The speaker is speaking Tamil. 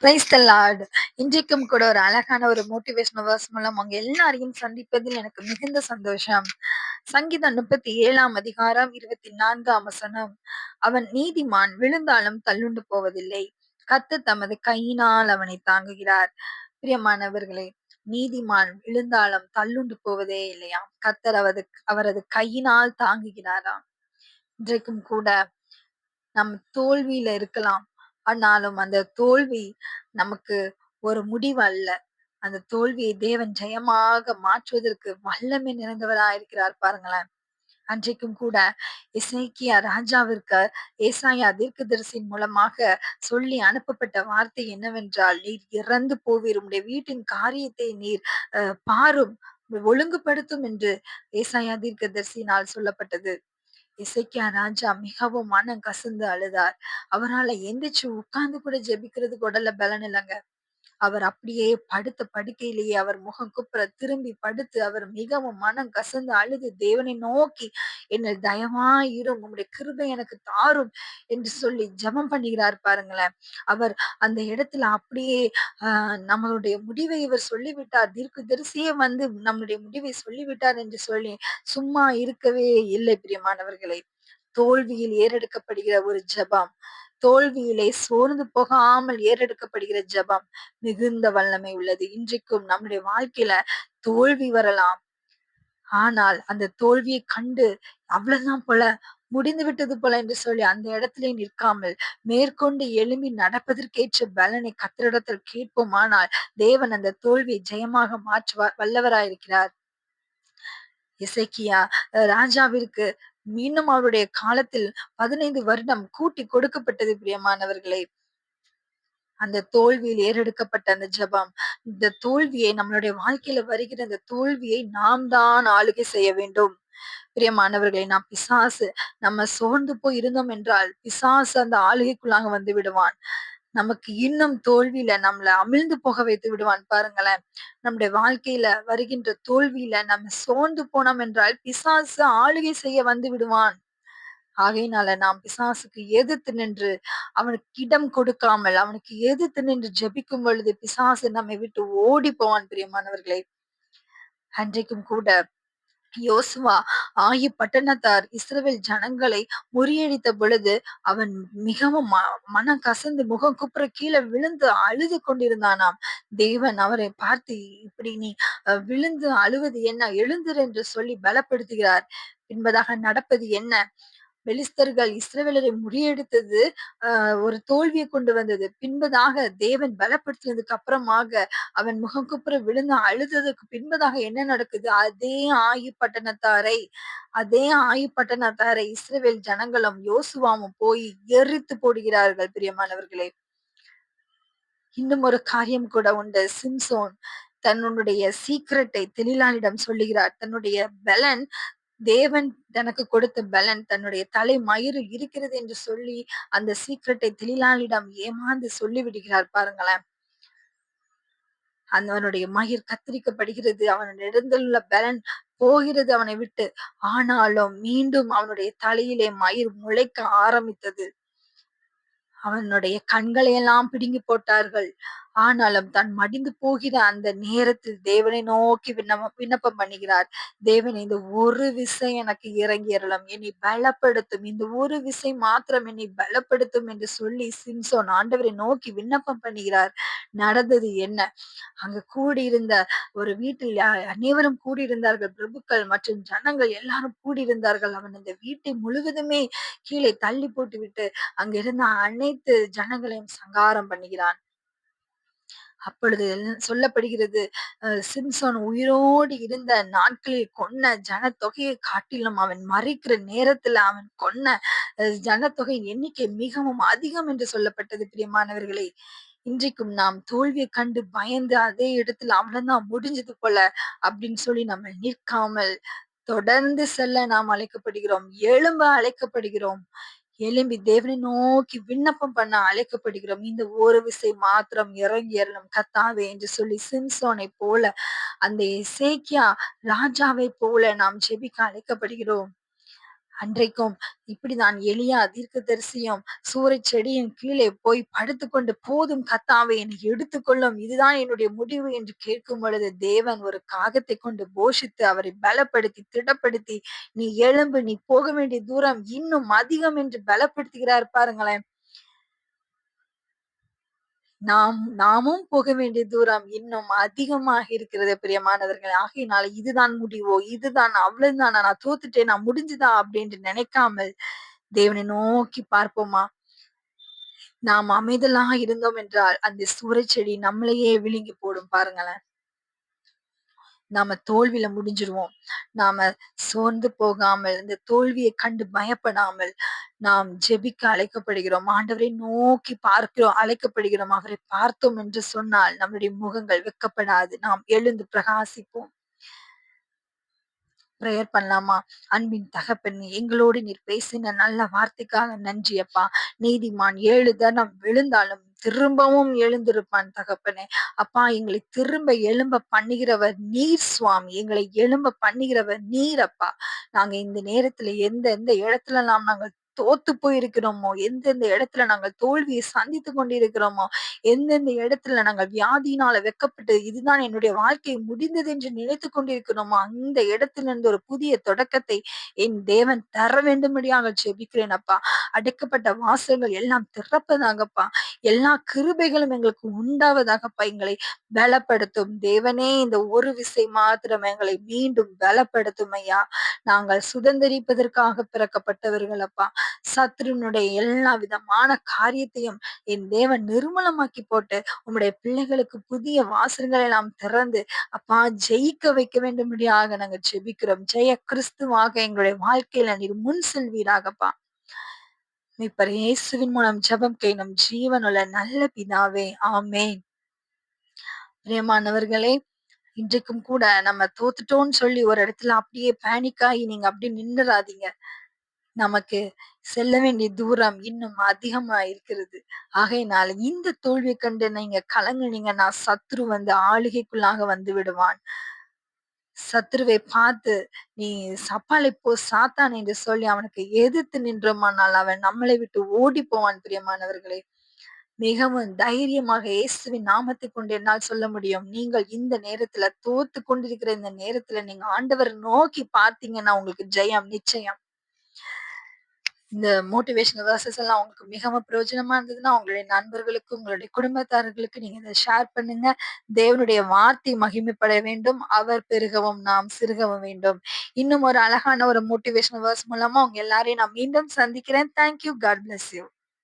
பிரைஸ் த லார்ட் இன்றைக்கும் கூட ஒரு அழகான ஒரு மோட்டிவேஷனல் வேர்ஸ் மூலம் அவங்க எல்லாரையும் சந்திப்பதில் எனக்கு மிகுந்த சந்தோஷம். சங்கீதம் முப்பத்தி ஏழாம் அதிகாரம் இருபத்தி நான்காம் வசனம். அவன் நீதிமான் விழுந்தாலும் தள்ளுண்டு போவதில்லை. கத்து தமது கையினால் அவனை தாங்குகிறார். பிரியமானவர்களே நீதிமான் விழுந்தாலும் தள்ளுண்டு போவதே இல்லையாம். கத்தர் அவரது அவரது கையினால் தாங்குகிறாராம். இன்றைக்கும் கூட நம் தோல்வியில இருக்கலாம். ஆனாலும் அந்த தோல்வி நமக்கு ஒரு முடிவு அல்ல அந்த தோல்வியை தேவன் ஜெயமாக மாற்றுவதற்கு வல்லமை நிறைந்தவராக இருக்கிறார் பாருங்களேன். அன்றைக்கும் கூட இசைக்கியா ராஜாவிற்கு ஏசாயா தீர்க்கதரிசியின் மூலமாக சொல்லி அனுப்பப்பட்ட வார்த்தை என்னவென்றால் நீர் இறந்து போவீர். உடைய வீட்டின் காரியத்தை நீர் பாரும் ஒழுங்குபடுத்தும் என்று ஏசாயா தீர்க்கதரிசினால் சொல்லப்பட்டது. இசைக்கியா ராஜா மிகவும் மனம் கசந்து அழுதார். அவரால எந்திரிச்சு உட்கார்ந்து கூட ஜெபிக்கிறது உடல்ல பலன் இல்லைங்க. அவர் அப்படியே படுத்த படுக்கையிலேயே அவர் முகம் குப்புற திரும்பி படுத்து அவர் மிகவும் மனம் கசந்து அழுது தேவனை நோக்கி என்னை தயவா இரும் உங்களுடைய கிருபை எனக்கு தாரும் என்று சொல்லி ஜபம் பண்ணுகிறார் பாருங்களேன். அவர் அந்த இடத்துல அப்படியே ஆஹ் நம்மளுடைய முடிவை இவர் சொல்லிவிட்டார். தீர்க்கு தரிசியே வந்து நம்மளுடைய முடிவை சொல்லிவிட்டார் என்று சொல்லி சும்மா இருக்கவே இல்லை பிரியமானவர்களை. தோல்வியில் ஏறெடுக்கப்படுகிற ஒரு ஜபம். தோல்வியிலே சோர்ந்து போகாமல் ஏறெடுக்கப்படுகிற ஜபம் மிகுந்த வல்லமை உள்ளது. இன்றைக்கும் நம்முடைய வாழ்க்கையில தோல்வி வரலாம். ஆனால் அந்த தோல்வியை கண்டு அவ்வளவுதான் போல முடிந்து விட்டது போல என்று சொல்லி அந்த இடத்திலே நிற்காமல் மேற்கொண்டு எழும்பி நடப்பதற்கேற்ற பலனை கத்திரிடத்தில் கேட்போமானால் தேவன் அந்த தோல்வியை ஜெயமாக மாற்றுவார் வல்லவராயிருக்கிறார். இசைக்கியா ராஜாவிற்கு மீண்டும் அவருடைய காலத்தில் பதினைந்து வருடம் கூட்டி கொடுக்கப்பட்டது பிரியமானவர்களே. அந்த தோல்வியில் ஏறெடுக்கப்பட்ட அந்த ஜபம் இந்த தோல்வியை நம்மளுடைய வாழ்க்கையில வருகிற அந்த தோல்வியை நாம் தான் ஆளுகை செய்ய வேண்டும். பிரியமானவர்களை நாம் பிசாசு நம்ம சோர்ந்து போய் இருந்தோம் என்றால் பிசாசு அந்த ஆளுகைக்குள்ளாக வந்து விடுவான். நமக்கு இன்னும் தோல்வியில நம்மள அமிழ்ந்து போக வைத்து விடுவான். பாருங்களேன் நம்முடைய வாழ்க்கையில வருகின்ற தோல்வியில நம்ம சோர்ந்து போனோம் என்றால் பிசாசு ஆளுகை செய்ய வந்து விடுவான். ஆகையினால நாம் பிசாசுக்கு எதிர்த்து நின்று அவனுக்கு இடம் கொடுக்காமல் அவனுக்கு எதிர்த்து நின்று ஜபிக்கும் பொழுது பிசாசு நம்மை விட்டு ஓடி போவான் பிரியமானவர்களே. அன்றைக்கும் கூட யோசுவா ஆயி பட்டணத்தார் இஸ்ரவேல் ஜனங்களை முறியடித்த பொழுது அவன் மிகவும் மனம் கசந்து முகம் குப்புற கீழே விழுந்து அழுது கொண்டிருந்தானாம். தேவன் அவரை பார்த்து இப்படி நீ விழுந்து அழுவது என்ன? எழுந்திரு என்று சொல்லி பலப்படுத்துகிறார். என்பதாக நடப்பது என்ன? பெலிஸ்தர்கள் இஸ்ரவேலரை முறியடித்தது ஒரு தோல்வியை கொண்டு வந்தது. பின்பதாக தேவன் பலப்படுத்தினதுக்கு அப்புறமாக அவன் முகங்குப்புற விழுந்து அழுததுக்கு பின்பதாக என்ன நடக்குது? அதே ஆயு பட்டணத்தாரை அதே ஆயு பட்டணத்தாரை இஸ்ரேவேல் ஜனங்களும் யோசுவாவும் போய் எரித்து போடுகிறார்கள் பிரியமானவர்களே. இன்னும் ஒரு காரியம் கூட உண்டு. சிம்சோன் தன்னுடைய சீக்கிரட்டை தெலிலானிடம் சொல்லுகிறார். தன்னுடைய பலன் தேவன் தனக்கு கொடுத்த பலன் தன்னுடைய தலை மயிறு இருக்கிறது என்று சொல்லி அந்த சீக்கிரட்டை தெளிலாளிடம் ஏமாந்து சொல்லி விடுகிறார் பாருங்களேன். அவனுடைய மயிர் கத்திரிக்கப்படுகிறது அவன் இடந்துள்ள பலன் போகிறது அவனை விட்டு. ஆனாலும் மீண்டும் அவனுடைய தலையிலே மயிர் முளைக்க ஆரம்பித்தது. அவனுடைய கண்களை எல்லாம் பிடுங்கி போட்டார்கள். ஆனாலும் தான் மடிந்து போகிற அந்த நேரத்தில் தேவனை நோக்கி விண்ணப்பம் விண்ணப்பம் பண்ணுகிறார். தேவன் இந்த ஒரு விசை எனக்கு இறங்கி என்னை பலப்படுத்தும். இந்த ஒரு விசை மாத்திரம் என்னை பலப்படுத்தும் என்று சொல்லி சிம்சோன் ஆண்டவரை நோக்கி விண்ணப்பம் பண்ணுகிறார். நடந்தது என்ன? அங்க கூடியிருந்த ஒரு வீட்டில் அனைவரும் கூடியிருந்தார்கள். பிரபுக்கள் மற்றும் ஜனங்கள் எல்லாரும் கூடியிருந்தார்கள். அவன் அந்த வீட்டை முழுவதுமே கீழே தள்ளி போட்டு விட்டு அங்கிருந்த அனைத்து ஜனங்களையும் சங்காரம் பண்ணுகிறான். அப்பொழுது சொல்லப்படுகிறது சிம்சோன் உயிரோடு இருந்த நாட்களில் கொன்ன ஜனத்தொகையை காட்டிலும் அவன் மறைக்கிற நேரத்துல அவன் கொன்ன ஜனத்தொகை எண்ணிக்கை மிகவும் அதிகம் என்று சொல்லப்பட்டது பிரியமானவர்களே. இன்றைக்கும் நாம் தோல்வியை கண்டு பயந்து அதே இடத்துல அவ்வளவுதான் முடிஞ்சது போல அப்படின்னு சொல்லி நம்ம நிற்காமல் தொடர்ந்து செல்ல நாம் அழைக்கப்படுகிறோம் எழும்ப அழைக்கப்படுகிறோம். எழும்பி தேவனை நோக்கி விண்ணப்பம் பண்ண அழைக்கப்படுகிறோம். இந்த ஒரு விசை மாத்திரம் இறங்கி ஏறணும் கத்தாவே என்று சொல்லி சிம்சோனை போல அந்த இசேக்கியா ராஜாவை போல நாம் ஜெபிக்க அழைக்கப்படுகிறோம். அன்றைக்கும் இப்படிதான் தீர்க்க தீர்க்கதரிசியும் சூறைச் செடியின் கீழே போய் படுத்துக்கொண்டு போதும் கத்தாவே என்னை எடுத்துக்கொள்ளும். இதுதான் என்னுடைய முடிவு என்று கேட்கும் பொழுது தேவன் ஒரு காகத்தை கொண்டு போஷித்து அவரை பலப்படுத்தி திடப்படுத்தி நீ எழும்பு நீ போக வேண்டிய தூரம் இன்னும் அதிகம் என்று பலப்படுத்துகிறார் பாருங்களேன். நாம் நாமும் போக வேண்டிய தூரம் இன்னும் அதிகமாக இருக்கிறது பிரியமானவர்கள். ஆகையினால இதுதான் முடிவோ இதுதான் அவ்வளவுதான். நான் தோத்துட்டேன் நான் முடிஞ்சுதா அப்படின்னு நினைக்காமல் தேவனை நோக்கி பார்ப்போமா? நாம் அமைதலாக இருந்தோம் என்றால் அந்த சூறச்செடி நம்மளையே விழுங்கி போடும் பாருங்களேன். நாம தோல்வியில முடிஞ்சிருவோம். நாம சோர்ந்து போகாமல் இந்த தோல்வியை கண்டு பயப்படாமல் நாம் ஜெபிக்க அழைக்கப்படுகிறோம். ஆண்டவரை நோக்கி பார்க்கிறோம் அழைக்கப்படுகிறோம். அவரை பார்த்தோம் என்று சொன்னால் நம்முடைய முகங்கள் வெக்கப்படாது நாம் எழுந்து பிரகாசிப்போம். ப்ரேயர் பண்ணலாமா? அன்பின் தகப்பன் எங்களோடு நீர் பேசின நல்ல வார்த்தைக்காக நன்றி அப்பா. நீதிமான் ஏழு தனம் விழுந்தாலும் திரும்பவும் எழுந்திருப்பான் தகப்பனே. அப்பா எங்களை திரும்ப எழும்ப பண்ணுகிறவர் நீர் சுவாமி. எங்களை எழும்ப பண்ணுகிறவர் நீர் அப்பா. நாங்க இந்த நேரத்துல எந்த எந்த இடத்துல நாம் நாங்கள் தோத்து போயிருக்கிறோமோ? எந்தெந்த இடத்துல நாங்கள் தோல்வியை சந்தித்து கொண்டிருக்கிறோமோ? எந்தெந்த இடத்துல நாங்கள் வியாதியினால வெக்கப்பட்டு இதுதான் என்னுடைய வாழ்க்கை முடிந்தது என்று நினைத்து கொண்டிருக்கிறோமோ? அந்த இடத்திலிருந்து ஒரு புதிய தொடக்கத்தை என் தேவன் தர வேண்டும்படியாக ஜெபிக்கிறேன் அப்பா. அடைக்கப்பட்ட வாசல்கள் எல்லாம் திறப்பதாகப்பா. எல்லா கிருபைகளும் எங்களுக்கு உண்டாவதாகப்பா. எங்களை பலப்படுத்தும். தேவனே இந்த ஒரு விசை மாத்திரம் எங்களை மீண்டும் பலப்படுத்தும் ஐயா. நாங்கள் சுதந்திரிப்பதற்காக பிறக்கப்பட்டவர்கள் அப்பா. சத்ருனுடைய எல்லா விதமான காரியத்தையும் என் தேவன் நிர்மலமாக்கி போட்டு உம்முடைய பிள்ளைகளுக்கு புதிய வாசல்களை எல்லாம் திறந்து அப்பா ஜெயிக்க வைக்க வேண்டும்படியாக நாங்கள் ஜெபிக்கிறோம். ஜெய கிறிஸ்துவாக எங்களுடைய வாழ்க்கையில நீர் முன் செல்வீராகப்பா. இப்ப இயேசுவின் மூலம் ஜெபம் கேணும் ஜீவனுள்ள நல்ல பிதாவே. ஆமேன். பிரியமானவர்களே இன்றைக்கும் கூட நம்ம தோத்துட்டோம்னு சொல்லி ஒரு இடத்துல அப்படியே பேனிக் ஆகி நீங்க அப்படியே நின்னுறாதீங்க. நமக்கு செல்ல வேண்டிய தூரம் இன்னும் அதிகமா இருக்கிறது. ஆகையினால இந்த தோல்வியை கண்டு நீங்க கலங்குனீங்கன்னா சத்ரு வந்து ஆளுகைக்குள்ளாக வந்து விடுவான். சத்ருவை பார்த்து நீ சப்பாலை போ சாத்தான் என்று சொல்லி அவனுக்கு எதிர்த்து நின்றோமானால் அவன் நம்மளை விட்டு ஓடி போவான் பிரியமானவர்களே. மிகவும் தைரியமாக இயேசுவின் நாமத்தை கொண்டு என்னால் சொல்ல முடியும். நீங்கள் இந்த நேரத்துல தோத்து கொண்டிருக்கிற இந்த நேரத்துல நீங்க ஆண்டவர் நோக்கி பார்த்தீங்கன்னா உங்களுக்கு ஜெயம் நிச்சயம். இந்த மோட்டிவேஷனல் வர்சஸ் எல்லாம் உங்களுக்கு மிகவும் பிரயோஜனமா இருந்ததுன்னா உங்களுடைய நண்பர்களுக்கு உங்களுடைய குடும்பத்தார்களுக்கு நீங்க இதை ஷேர் பண்ணுங்க. தேவனுடைய வார்த்தை மகிமைப்பட வேண்டும். அவர் பெருகவும் நாம் சிறுகவும் வேண்டும். இன்னும் ஒரு அழகான ஒரு மோட்டிவேஷனல் வேர்ஸ் மூலமா உங்க எல்லாரையும் நான் மீண்டும் சந்திக்கிறேன். Thank you God bless you